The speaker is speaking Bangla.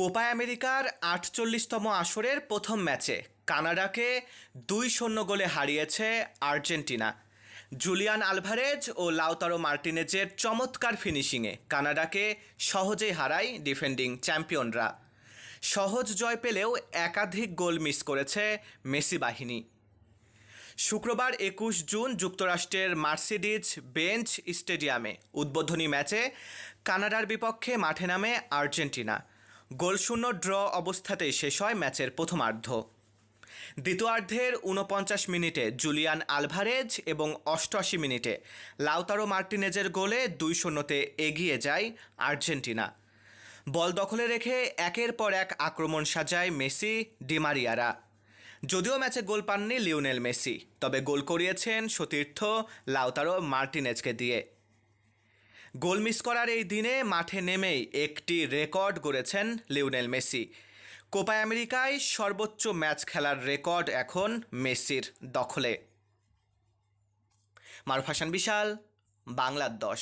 কোপা আমেরিকার আটচল্লিশতম আসরের প্রথম ম্যাচে কানাডাকে দুই শূন্য গোলে হারিয়েছে আর্জেন্টিনা। জুলিয়ান আলভারেজ ও লাউতারো মার্টিনেজের চমৎকার ফিনিশিংয়ে কানাডাকে সহজেই হারায় ডিফেন্ডিং চ্যাম্পিয়নরা। সহজ জয় পেলেও একাধিক গোল মিস করেছে মেসি বাহিনী। শুক্রবার একুশ জুন যুক্তরাষ্ট্রের মার্সিডিজ বেঞ্চ স্টেডিয়ামে উদ্বোধনী ম্যাচে কানাডার বিপক্ষে মাঠে নামে আর্জেন্টিনা। গোলশূন্য ড্র অবস্থাতেই শেষ হয় ম্যাচের প্রথমার্ধ। দ্বিতীয়ার্ধের উনপঞ্চাশ মিনিটে জুলিয়ান আলভারেজ এবং অষ্টআশি মিনিটে লাউতারো মার্টিনেজের গোলে দুই শূন্যতে এগিয়ে যায় আর্জেন্টিনা। বল দখলে রেখে একের পর এক আক্রমণ সাজায় মেসি ডিমারিয়ারা যদিও ম্যাচে গোল পাননি লিওনেল মেসি, তবে গোল করিয়েছেন সতীর্থ লাউতারো মার্টিনেজকে দিয়ে। গোল মিস করার এই দিনে মাঠে নেমেই একটি রেকর্ড গড়েছেন লিওনেল মেসি। কোপা আমেরিকায় সর্বোচ্চ ম্যাচ খেলার রেকর্ড এখন মেসির দখলে। মারুফ হাসান বিশাল বাংলার দশ